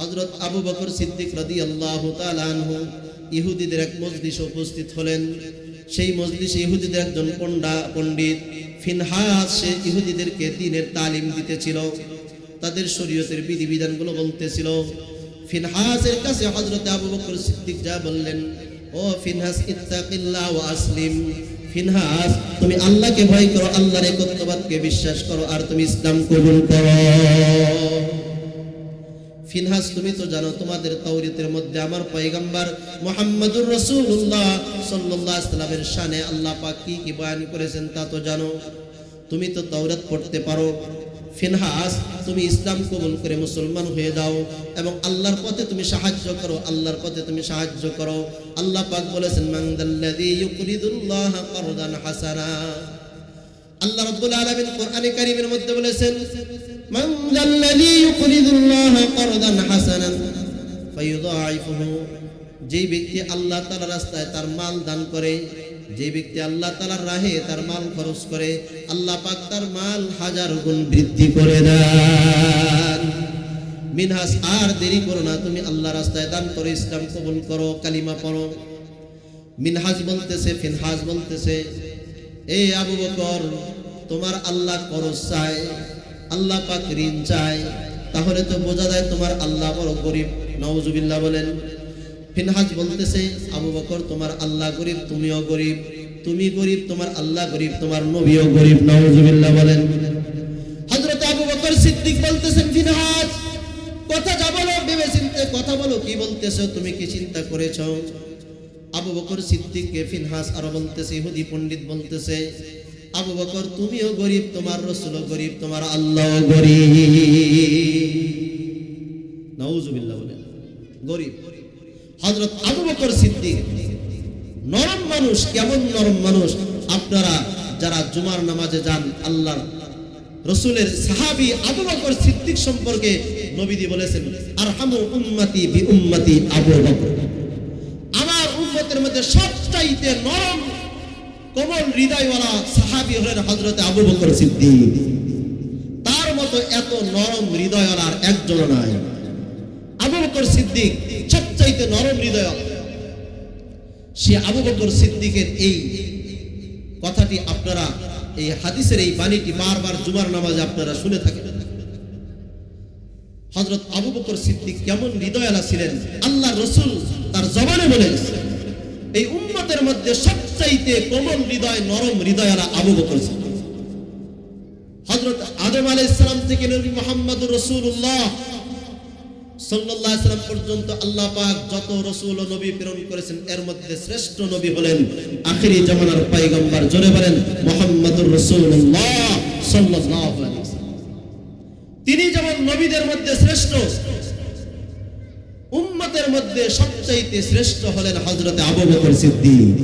হজরত আবু বকর সিদ্দিক রদি আল্লাহ আনহু ইহুদিদের এক মজলিসে উপস্থিত হলেন। সেই মজলিসে ইহুদিদের একজন পণ্ডা, পণ্ডিত ফিনহাস, সে ইহুদিদেরকে দিনের তালিম দিতেছিল, তাদের শরীয়তের বিধিবিধানগুলো বলতেছিল। ফিনহাসের কাছে হজরত আবু বকর সিদ্দিক যা বললেন, ও ফিনহাস, ইত্তাকিল্লাহ ওয়া আসলিম। ফিনহাস, তুমি আল্লাহকে ভয় করো, আল্লাহর একত্ববাদকে বিশ্বাস করো, আর তুমি ইসলাম কবুল করো। ফিনহাস তুমি তো জানো তোমাদের তৌরিতের মধ্যে আমার পয়গম্বর মোহাম্মদুর রসুল্লাহ আলাইহি সাল্লামের আল্লাহ পাক কি কি বয়ান করেছেন তা তো জানো। তুমি তো তাওরাত পড়তে পারো। ফিনহাস তুমি ইসলাম কবুল করে মুসলমান হয়ে যাও এবং আল্লাহর পথে তুমি সাহায্য করো, আল্লাহর পথে তুমি সাহায্য করো। আল্লাহ পাক বলেছেন হাসানা। আল্লাহ রাব্বুল আলামিন কোরআনে কারীমের মধ্যে বলেছেন মান যাল্লাযী ইউকরিদুল্লাহ কারদান হাসানান ফায়ুদাইফুহু যেই ব্যক্তি আল্লাহ তাআলার রাস্তায় তার মাল দান করে যে ব্যক্তি আল্লাহ তাআলার রাহে তার মাল খরচ করে, আল্লাহ পাক তার মাল হাজার গুণ বৃদ্ধি করে দেন। মিনহাস, আর দেরি করো না, তুমি আল্লাহ রাস্তায় দান করো, ইসলাম কবুল করো, কালিমা পড়ো। মিনহাজ বলতেছে ফিনহাজ বলতেছে এই আবু বকর, তোমার আল্লাহ করজ চায়। আল্লাহ পাক ঋণ চায়, তাহলে তো বোঝা যায় তোমার আল্লাহ বড় গরিব। নওজুবিল্লাহ বলেন, ফিনহাজ বলতেছে, আবু বকর, তোমার আল্লাহ গরিব, তুমিও গরিব। তুমি গরিব, তোমার আল্লাহ গরিব, তোমার নবীও গরিব। নওজুবিল্লাহ বলেন। হযরত আবু বকর সিদ্দিক বলতেছেন, ফিনহাজ, কথা যা বলো ভেবে কথা বলো, কি বলতেছো, তুমি কি চিন্তা করেছ? আবু বকর সিদ্দিককে ফিনহাস আরও বলতেছে, ইহুদি পণ্ডিত বলতেছে আবু বকর, তুমিও গরিব, তোমার রসুলও গরিব, তোমার আল্লাহ গরিব। বলে, গরিব। হযরত আবু বকর সিদ্দিক, নরম মানুষ, কেমন নরম মানুষ? আপনারা যারা জুমার নামাজে যান, আল্লাহর রসুলের সাহাবী আবু বকর সিদ্দিক সম্পর্কে নবীজি বলেছেন আরহামু উম্মতি বি উম্মতি আবু বকর। আমার উম্মতের মধ্যে সবচাইতে নরম কোমল হৃদয়ওয়ালা সাহাবী হলেন হযরত আবু বকর সিদ্দিক। তার মতো এত নরম হৃদয়ওয়ালা আর একজন নাই। আবু বকর সিদ্দিক সবচাইতে নরম হৃদয় সে আবু বকর সিদ্দিকের এই কথাটি আপনারা এই হাদিসের এই বাণীটি বারবার জুমার নামাজে আপনারা শুনে থাকেন। হজরত আবু বকর সিদ্দিক কেমন হৃদয়ালা ছিলেন? আল্লাহ রসুল তার জবানে বলে গেছেন। এই উম্মতের মধ্যে সবচাইতে কোমল হৃদয়, নরম হৃদয়ালা আবু বকর হজরত আদম আলাইহিস সালাম থেকে নবী মুহাম্মদুর রাসূলুল্লাহ সাল্লাল্লাহু আলাইহি পর্যন্ত আল্লাহ পাক যত রাসূল ও নবী প্রেরণ করেছেন, এর মধ্যে শ্রেষ্ঠ নবী বলেন তিনি যেমন নবীদের মধ্যে শ্রেষ্ঠ উম্মতের মধ্যে সবচাইতে শ্রেষ্ঠ হলেন হযরতে আবু বকর সিদ্দিক।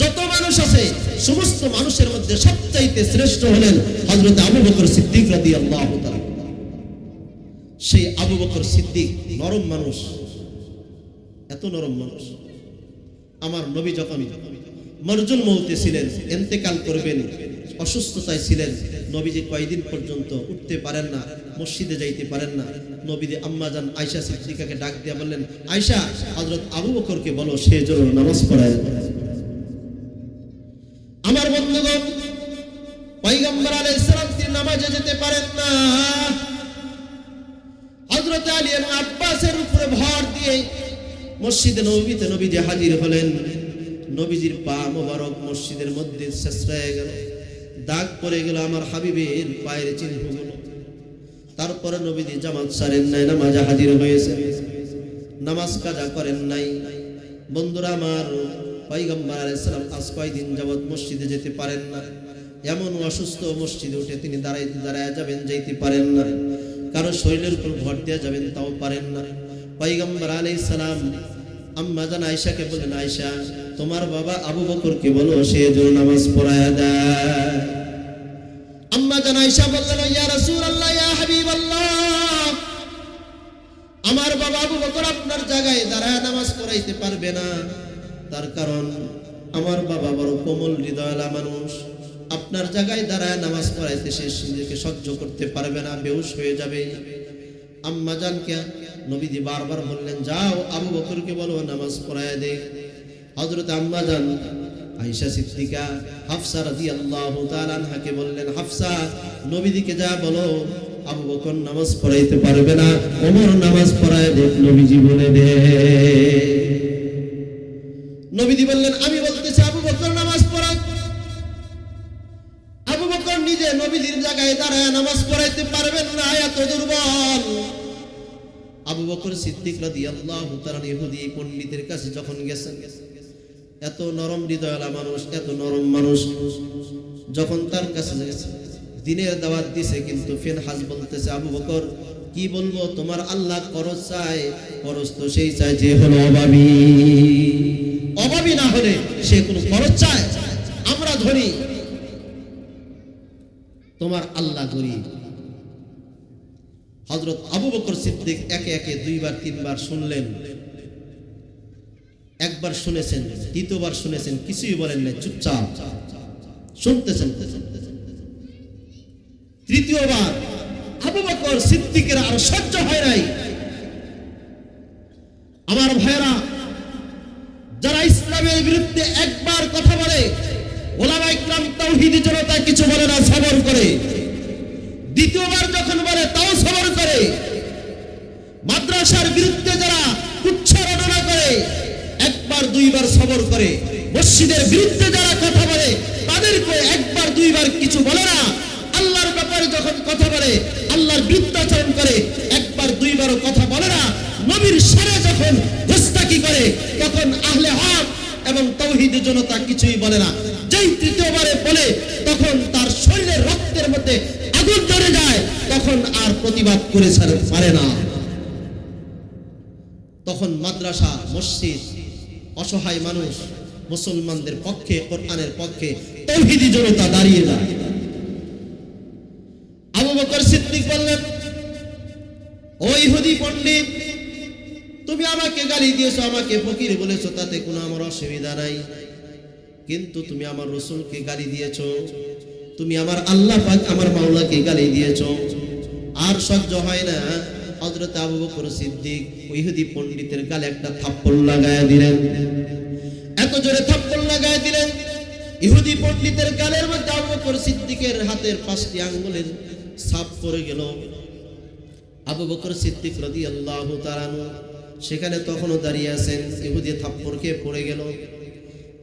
যত মানুষ আছে, সমস্ত মানুষের মধ্যে সবচাইতে শ্রেষ্ঠ হলেন হযরতে আবু বকর সিদ্দিক রাদিয়াল্লাহু তাআলা। সেই আবু বকর সিদ্দিক নরম মানুষ, এত নরম মানুষ। আমার নবী যখন মরজুল মৌতে ছিলেন, এন্তেকাল করবেন, অসুস্থতায় ছিলেন নবীজি কয়দিন পর্যন্ত উঠতে পারেন না, মসজিদে যাইতে পারেন না। নবীজি আম্মাজান আয়সা সিদ্দিকাকে ডাক দিয়া বললেন আয়সা হযরত আবু বকরকে বলো, সে যেন নামাজ পড়ায়। আমার বন্ধুগণ, পয়গম্বর আলাইহিস সালাম তিনি নামাজে যেতে পারেন না। হযরত আলী এবং আব্বাসের উপরে ভর দিয়ে মসজিদে নবীতে নবীজি হাজির হলেন। নবীজির পা মোবারক মসজিদের মধ্যে শেষরায় গেল। দাগ পড়ে গেল আমার হাবিবের পায়ের চিহ্নগুলো। তারপরে নবীজি জামাত সারেন নাই, নামাজে হাজির হয়েছে। নামাজ কাজা করেন নাই। বন্ধুরা আমার পয়গম্বর আলাইহিস সালাম আজ কয়দিন যাবত মসজিদে যেতে পারেন না। এমন অসুস্থ মসজিদে উঠে তিনি দাঁড়াইতে দাঁড়ায় যাবেন, যাইতে পারেন না। কারও শরীরের উপর ভর দেওয়া যাবেন, তাও পারেন না। পয়গম্বর আলাইহিস সালাম আম্মা জান আয়েশাকে বলেন আয়েশা তোমার বাবা আবু বকরকে বলো, সে যেন নামাজ পড়ায়া দেয় আম্মা বললেন, ইয়া ইয়া আমার বাবা আবু বকর আপনার জায়গায় দাঁড়ায় নামাজ পড়াইতে পারবে না। তার কারণ, আমার বাবা বড় কোমল, হৃদয়লা মানুষ। আপনার জায়গায় দাঁড়ায় নামাজ পড়াইতে সে নিজেকে সহ্য করতে পারবে না, বেহুশ হয়ে যাবে। আম্মা জানকে নবীজি বারবার বললেন, যাও আবু বকরকে বলো, নামাজ পড়ায় দে হযরত আম্মা জান আয়েশা সিদ্দিকা, হাফসা রাদিয়াল্লাহু তাআলা আনহাকে বললেন, হাফসা নবীজিকে যা বলো, আবু বকর নামাজ পড়াইতে পারবে না, ওমর নামাজ পড়ায় দে নবীজি বলে দে। নবীজি বললেন, আমি বলতেছি, আবু বকর নামাজ পড়াক আবু বকর নিজে নবীজির জায়গায় দাঁড়ায় নামাজ পড়াইতে পারবেন না, এত দুর্বল। আবু বকর সিদ্দিক রাদিয়াল্লাহু তাআলা ইহুদি পণ্ডিতের কাছে যখন গেছেন গেছেন এত নরম হৃদয়ওয়ালা মানুষ, এত নরম মানুষ। যখন তার কাছে দিনের দাওয়াত দিছে, কিন্তু ফিনহাস বলতেছে, আবু বকর, কি বলব? তোমার আল্লাহ করজ চায় করজ তো সেই চায় যে হলো অভাবী। অভাবী না হলে সে কোনো খরচ চায়। আমরা ধরি তোমার আল্লাহ গরিব হজরত আবু বকর সিদ্দিক একে একে দুইবার, তিনবার শুনলেন। একবার শুনেছেন, দ্বিতীয়বার শুনেছেন, কিছুই বলেন না চুপচাপ শুনতেছেন। তৃতীয়বার আবু বকর সিদ্দিকের আর সহ্য হয় নাই। আমার ভাইরা যারা ইসলামের বিরুদ্ধে একবার কথা বলে ওলামা ইকরাম তাওহীদি জনতা কিছু বলে না, সবর করে। দ্বিতীয়বার যখন বলে, তাও সবর করে। মাদ্রাসার বিরুদ্ধে যারা উচ্চারণা করে দুইবার সবর করে। মসজিদের বিরুদ্ধে যারা কথা বলে, তাদেরকে একবার, দুইবার কিছু বলে না। আল্লাহর ব্যাপারে যখন কথা বলে, আল্লাহর বিরুদ্ধাচরণ করে, একবার, দুইবারও কথা বলে না। নবীর সারে যখন গোস্তাকি করে, তখন আহলে হক এবং তৌহিদ জনতা কিছুই বলে না। যেই তৃতীয়বারে বলে, তখন তার শরীরের রক্তের মধ্যে আগুন ধরে যায়, তখন আর প্রতিবাদ করে পারে না। তখন মাদ্রাসা, মসজিদ অসহায় মানুষ মুসলমানদের পক্ষে, কোরআনের পক্ষে তৌহিদি জনতা দাঁড়িয়ে যায়। আবু বকর সিদ্দিক বললেন, ও ইহুদি পণ্ডিত, তুমি আমাকে গালি দিয়েছ, আমাকে ফকির বলেছ, তাতে কোনো আমার অসুবিধা নাই। কিন্তু তুমি আমার রসুলকে গালি দিয়েছ, তুমি আমার আল্লাহ আমার মাওলাকে গালি দিয়েছ। আর সহ্য হয় না। হযরত আবু বকর সিদ্দিক ইহুদি পণ্ডিতের গালে একটা থাপ্পড় লাগায় দিলেন। এত জোরে থাপ্পড় লাগায় দিলেন। ইহুদি পণ্ডিতের গালের মধ্যে আবু বকর সিদ্দিকের হাতের পাঁচটি আঙ্গুলের ছাপ পড়ে গেল। আবু বকর সিদ্দিক রাদিয়াল্লাহু তাআলা সেখানে তখনও দাঁড়িয়ে আছেন। ইহুদি থাপ্পড় খেয়ে পড়ে গেল।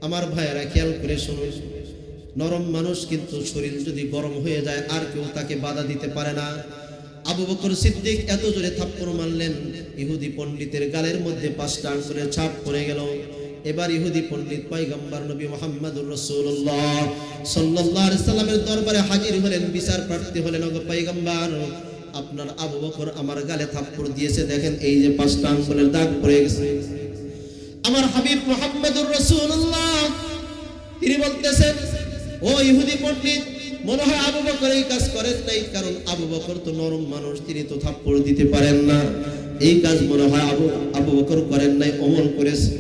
আমার ভাইয়েরা খেয়াল করে শুনুন, নরম মানুষ কিন্তু শরীর যদি গরম হয়ে যায়, আর কেউ তাকে বাধা দিতে পারে না। আবু বকর সিদ্দিক এত জোরে থাপ্পড় মারলেন, ইহুদি পণ্ডিতের গালের মধ্যে পাঁচটা আঙ্গুলের ছাপ পড়ে গেল। এবার ইহুদি পণ্ডিত পয়গম্বর নবী মোহাম্মদুর রাসূলুল্লাহ সাল্লাল্লাহু আলাইহি সাল্লামের দরবারে হাজির হলেন, বিচার প্রার্থী হলেন পয়গম্বর, আপনার আবু বকর আমার গালে থাপ্পড় দিয়েছে, দেখেন এই যে পাঁচটা আঙ্গুলের দাগ পড়ে গেছে। আমার হাবিব মোহাম্মদুর রাসূলুল্লাহ, তিনি বলতেছেন, ও ইহুদি পণ্ডিত মনে হয় আবু বকর এই কাজ করেন নাই, কারণ আবু বকর তো নরম মানুষ, তিনি তো থাপ্পড় দিতে পারেন না। এই কাজ মনে হয় আবু আবু বকর করেন নাই অমল করেছে।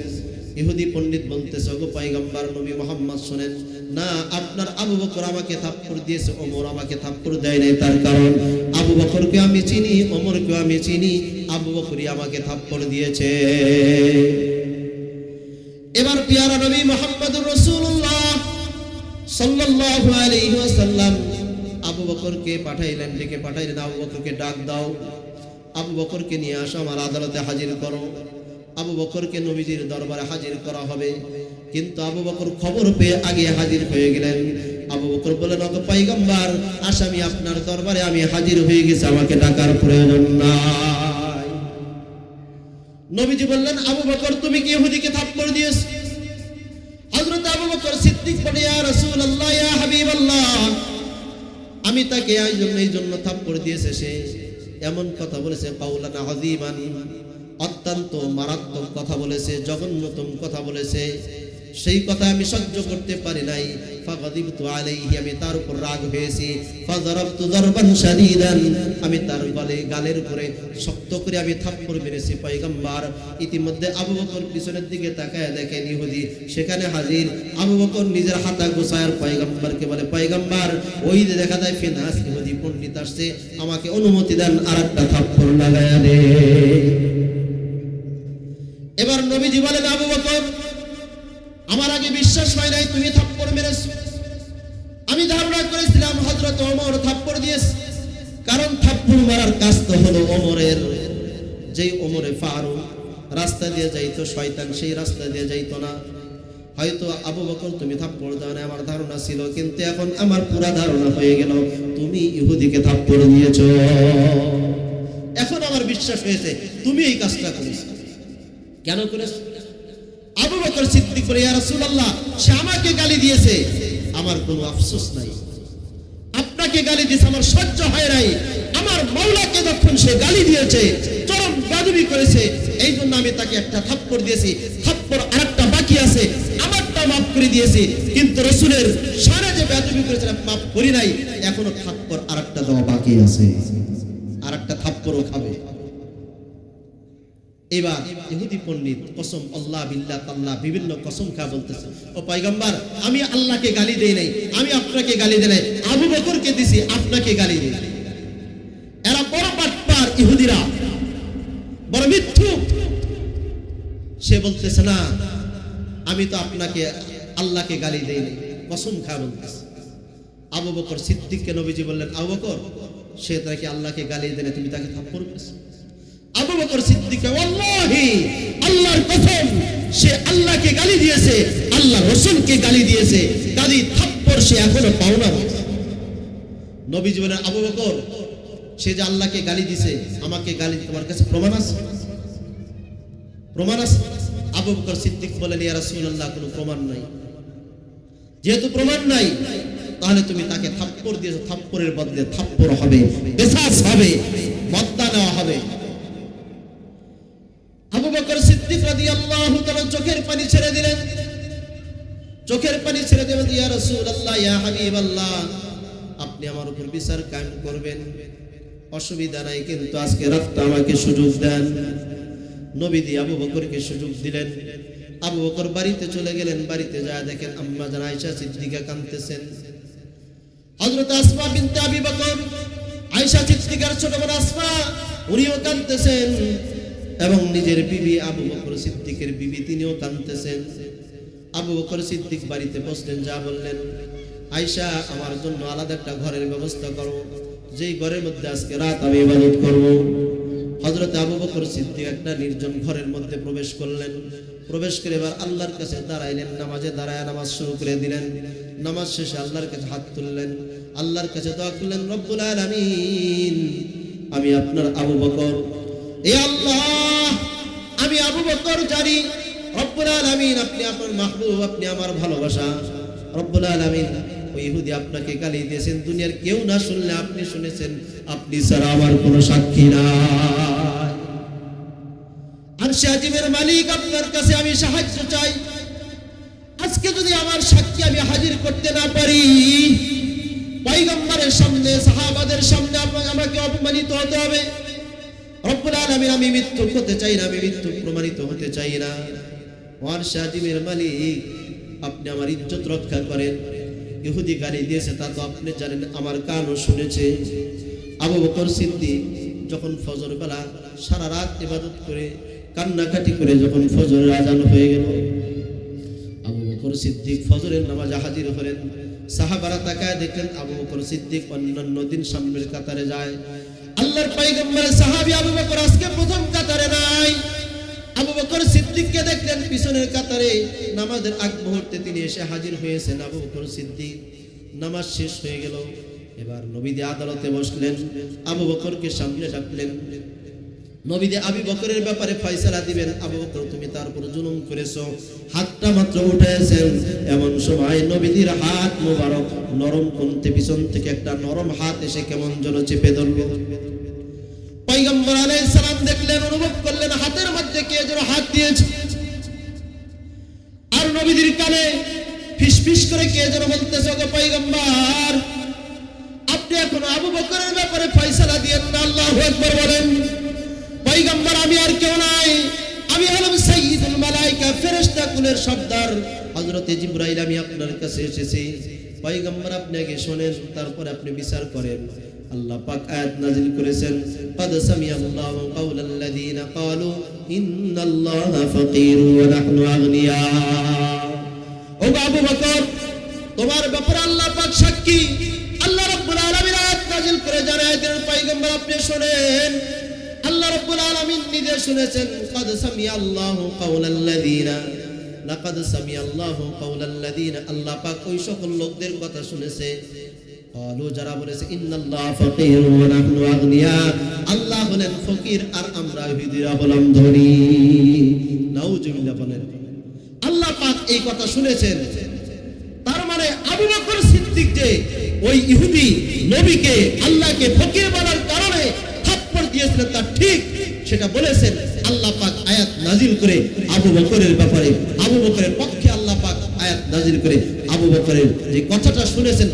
ইহুদি পণ্ডিত বলতেছে গো পাইগাম্বার নবী মোহাম্মদ শুনেন, না, আপনার আবু বকর আমাকে থাপ্পড় দিয়েছে, ওমর আমাকে থাপ্পড় দেয় নাই তার কারণ। আবু বকরকে আমি চিনি ওমরকে আমি চিনি, আবু বকরই আমাকে থাপ্পড় দিয়েছে। এবার পিয়ারা নবী মোহাম্মদুর রাসূলুল্লাহ সাল্লাল্লাহু আলাইহি ওয়াসাল্লাম, আবু বকরকে পাঠাইলেন, ডেকে পাঠাইলেন, আবু বকরকে ডাক দাও। আবু বকরকে নিয়ে আসো, আমার আদালতে হাজির করো। আবু বকরকে নবীজির দরবারে হাজির করা হবে। কিন্তু আবু বকর খবর পেয়ে আগে হাজির হয়ে গেলেন। আবু বকর বলেন ওগো পয়গম্বর, আসামি আপনার দরবারে আমি হাজির হয়ে গেছি, আমাকে ডাকার প্রয়োজন নাই। নবীজি বললেন, আবু বকর, তুমি কি ইহুদিকে থাপ্পড় দিয়েছ? হযরত আবু বকর সিদ্দিক ইয়া হাবিবাল্লাহ। আমি তাকে এই জন্য এই জন্য থাপ্পড় দিয়েছে সে এমন কথা বলেছে কাউলানা হাযীমান অত্যন্ত মারাত্মক কথা বলেছে, জঘন্যতম কথা বলেছে। সেই কথা আমি সহ্য করতে পারি নাই। আমি তার গলে গালের উপরে শক্ত করে আমি মেরেছি। ইতিমধ্যে আবু বকর পিছনের দিকে তাকায় দেখেন ইহুদি। সেখানে হাজির আবু বকর নিজের হাতা বলে, পয়গম্বর, ওই যে দেখা যায় ফিনাস ইহুদি পণ্ডিত আসছে, আমাকে অনুমতি দেন আর একটা থাপ্পড় লাগায়া এবার নবীজি বলেন, আবু বকর আমার আগে বিশ্বাস হয় নাই, তুমি থাপ্পড় মেরেছো। আমি ধারণা করেছিলাম হযরত ওমর থাপ্পড় দিয়েছে। কারণ থাপ্পড় মারার কাজ তো হলো ওমরের। যেই ওমরে ফারুক, রাস্তা দিয়ে যাইতো শয়তান, সেই রাস্তা দিয়ে যাইতো না। হয়তো আবু বকর, তুমি থাপ্পড় দাও না আমার ধারণা ছিল, কিন্তু এখন আমার পুরা ধারণা হয়ে গেল, তুমি ইহুদিকে থাপ্পড় দিয়েছ। এখন আমার বিশ্বাস হয়েছে, তুমি এই কাজটা করেছ। কেন করেছ? আবু বকর বলে ইয়া রাসূলুল্লাহ, সে আমাকে গালি দিয়েছে। আমার কোনো আফসোস নাই। আপনাকে গালি দিয়েছে, আমার সহ্য হয় নাই। আমার মাওলাকে যখন সে গালি দিয়েছে, চরম বাদবি করেছে এই জন্য আমি তাকে একটা থাপ্পড় দিয়েছি। থাপ্পড় আরেকটা বাকি আছে, আমারটা মাফ করে দিয়েছি। কিন্তু রসুলের সারা যে বাদবি করেছিলাম মাফ করি নাই। এখনও থাপ্পড় আরেকটা দেওয়া বাকি আছে। আরেকটা থাপ্পড়ও খাবে। এবার ইহুদি পণ্ডিত কসম আল্লাহ বিল্লা তাল্লাহ বিভিন্ন কসম খা বলতেছে। ও পয়গম্বর, আমি আল্লাহকে গালি দেই নাই, আমি আপনাকে গালি দেই নাই, আবু বকরকে দিছি, আপনাকে গালি দেই। এরা বড় বাটপার ইহুদিরা, বড় মিথ্যু সে বলতেছে, না, আমি তো আপনাকে, আল্লাহকে গালি দেই নাই, কসম খা বলতেছে। আবু বকর সিদ্দিককে নবীজি বললেন, আবু বকর, সে তাকে আল্লাহকে গালি দেনে তুমি তাকে থাপ্পড় করেছ আবু বকর সিদ্দিক, ওয়াল্লাহি, আল্লাহর কসম, সে আল্লাহকে গালি দিয়েছে আল্লাহ রসুলকে গালি দিয়েছে, গালি থাপ্পড় সে এখনও নবী জীবনের আবু বকর, সে যে আল্লাহকে গালি দিছে, আমাকে গালি, তোমার কাছে প্রমাণ আছে? প্রমাণ আছে? আবু বকর সিদ্দিক বলেন, ইয়া রাসূলুল্লাহ, কোনো প্রমাণ নাই। যেহেতু প্রমাণ নাই, তাহলে তুমি তাকে থাপ্পড় দিয়েছ, থাপ্পড়ের বদলে থাপ্পড় হবে, বেসাস হবে বদ্দা নেওয়া হবে। আবু বকর সিদ্দিক রাদিয়াল্লাহু তাআলা চোখের পানি ছেড়ে দিলেন। চোখের পানি ছেড়ে দেবেন ইয়া রাসূলুল্লাহ, ইয়া হাবিবাল্লাহ, আপনি আমার উপর বিচার কায়েম করবেন। অসুবিধা নাই, কিন্তু আজকে রাতটা আমাকে সুযোগ দেন। নবী দিয়ে আবু বকরকে সুযোগ দিলেন। আবু বকর বাড়িতে চলে গেলেন, বাড়িতে যা দেখেন আম্মা জান আয়েশা সিদ্দিকা কাঁদতেছেন। হযরত আসমা বিনতে আবি বকর, আয়েশা সিদ্দিকার ছোট বোন আসমা, উনিও কাঁদতেছেন। এবং নিজের বিবি আবু বকর সিদ্দিকের বিবি তিনিও কাঁদতেছেন। আবু বকর সিদ্দিক বাড়িতে বসলেন, যা বললেন, আয়শা, আমার জন্য আলাদা একটা ঘরের ব্যবস্থা করো। যেই ঘরের মধ্যে আজকে রাত আমি ইবাদত করব। হযরত আবু বকর সিদ্দিক একটা নির্জন ঘরের মধ্যে প্রবেশ করলেন। প্রবেশ করে এবার আল্লাহর কাছে দাঁড়াইলেন, নামাজে দাঁড়ায় নামাজ শুরু করে দিলেন। নামাজ শেষে আল্লাহর কাছে হাত তুললেন। আল্লাহর কাছে দোয়া করলেন, রব্বুল আলামিন, আমি আপনার আবু বকর আমি আবু বকর জানি। রব্বুল আলামিন, আপনি আপনার মাহবুব, আপনি আমার ভালোবাসা। রব্বুল আলামিন ওই ইহুদি আপনাকে গালি দিয়েছেন, দুনিয়ার কেউ না শুনলে আপনি শুনেছেন, আপনি ছাড়া আমার কোনো সাক্ষী না আমাকে অপমানিত হতে হবে। হতে চাই না, আমি মৃত্যু প্রমাণিত হতে চাই না। মালিক, আপনি আমার ইজ্জত করেন। দিয়েছে, তা তো আপনি জানেন, আমার আবু যখন ফজর করে, কান্নাকাটি করে যখন ফজরের আজান হয়ে গেল, আবু বকর সিদ্দিক ফজরের নামাজে হাজির হলেন। সাহাবারা তাকায় দেখলেন, আবু বকর সিদ্দিক অন্যান্য দিন সামনের কাতারে যায়। আল্লাহর পয়গম্বরের সাহাবী আবু বকর আজকে প্রথম কাতারে নাই। আবু বকর সিদ্দিককে দেখলেন, পিছনের কাতারে নামাজের আগ মুহূর্তে তিনি এসে হাজির হয়েছেন আবু বকর সিদ্দিক। নামাজ শেষ হয়ে গেল। এবার নবীদি আদালতে বসলেন। আবু বকরকে সামনে ডাকলেন নবীদে আবি বকরের ব্যাপারে ফয়সালা দিবেন। আবু বকর, তুমি তার উপর জুলুম করেছ, হাতটা মাত্র উঠেছেন এমন সময় নবীদের হাত মোবারক নরম কোনতে পিছন থেকে একটা নরম হাত এসে কেমন যেন চেপে ধরলো। পয়গম্বর আলাইহিস সালাম দেখলেন, অনুভব করলেন, হাতের মধ্যে কে যেন হাত দিয়েছে। আর নবীদের কানে ফিস ফিস করে কে যেন বলতেছে গো পয়গম্বর, আপনি এখন আবু বকরের ব্যাপারে ফয়সালা দিয়েন না, আল্লাহু আকবার বলেন। পয়গম্বর, আমি আর কেউ নাই। আমি হলাম সাইয়্যিদুল মালাইকা, ফেরেশতা কুলের সর্দার। হযরত জিবরাইল, আমি আপনার কাছে এসেছি। পয়গম্বর, আপনি আগে শোনেন, তারপর আপনি বিচার করেন। আল্লাহ পাক আয়াত নাজিল করেছেন قد سمع الله قول الذين قالوا ان الله فقير ونحن اغنياء ও আবু বকর তোমার ব্যাপারে আল্লাহ পাক সাক্ষী আল্লাহ রাব্বুল আলামিন আয়াত নাজিল করে জানায় দেন পয়গম্বর আপনি শুনেন আল্লাহ রাব্বুল আলামিন নিজে শুনেছেন قد سمع الله قول الذين লাকাদ সামি আল্লাহু কাউলাল্লাযিনা আল্লাহ পাক ওই সকল লোকদের কথা শুনেছে কালু যারা বলেছে, ইন্নাল্লাহ ফাকির ওয়া নাহনু আগনিয়া। আল্লাহ হলেন ফকির আর আমরা ইহুদিরা হলাম ধনী নাউজুবিল্লাহ বলেন, আল্লাহ পাক এই কথা শুনেছেন। তার মানে আবু বকর সিদ্দিক যে ওই ইহুদি নবীকে আল্লাহকে ফকির বলার কারণে থাপ্পড় দিয়েছিলেন তা ঠিক সেটা বলেছেন। আল্লাহ পাক আয়াত নাজিল করে আবু বকরের ব্যাপারে, আবু বকরের পক্ষে আল্লাহ পাক আয়াত নাজিল করে আবু বকরের যে কথাটা শুনেছেন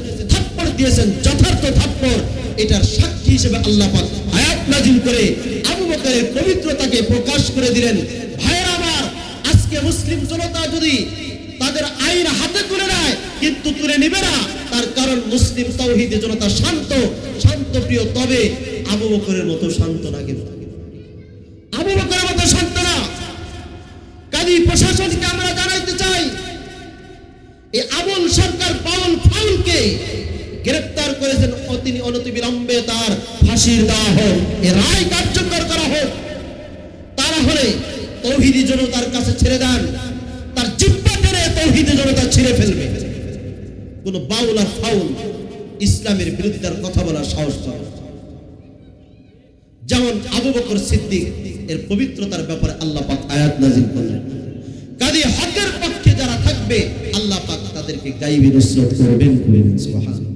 থাপ্পড় দিয়েছেন যথার্থ থাপ্পড়। এটার সাক্ষী হিসেবে আল্লাহ পাক আয়াত নাজিল করে আবু বকরের পবিত্রতাকে প্রকাশ করে দিলেন। ভাইয়ের আমার, আজকে মুসলিম জনতা যদি তাদের আইন হাতে তুলে নেয়, কিন্তু তুলে নিবে না, তার কারণ মুসলিম তৌহিদি জনতা শান্ত শান্ত প্রিয়। তবে আবু বকরের মতো শান্ত না কিন্তু। আবু বকরের মতো শান্ত না। কাজী প্রশাসনকে আমরা জানাইতে চাই, এই আবুল সরকার পাউল ফাউলকে গ্রেফতার করেছেন তিনি অনতি বিলম্বে তার ফাঁসির দেওয়া হোক, এ রায় কার্যকর করা হোক। তারা হলে তৌহিদি জনতার কাছে ছেড়ে দেন, তার জিব্বা টেনে তৌহিদি জনতা ছিঁড়ে ফেলবে। কোন বাউল আর ফাউল ইসলামের বিরোধিতার কথা বলার সাহস যেমন আবু বকর সিদ্দিক, এর পবিত্রতার ব্যাপারে আল্লাহ পাক আয়াত নাজিল করলেন। কাজে হকের পক্ষে যারা থাকবে, আল্লাহ পাক তাদেরকে গাইবি নুসরত করবেন সুবহানাল্লাহ।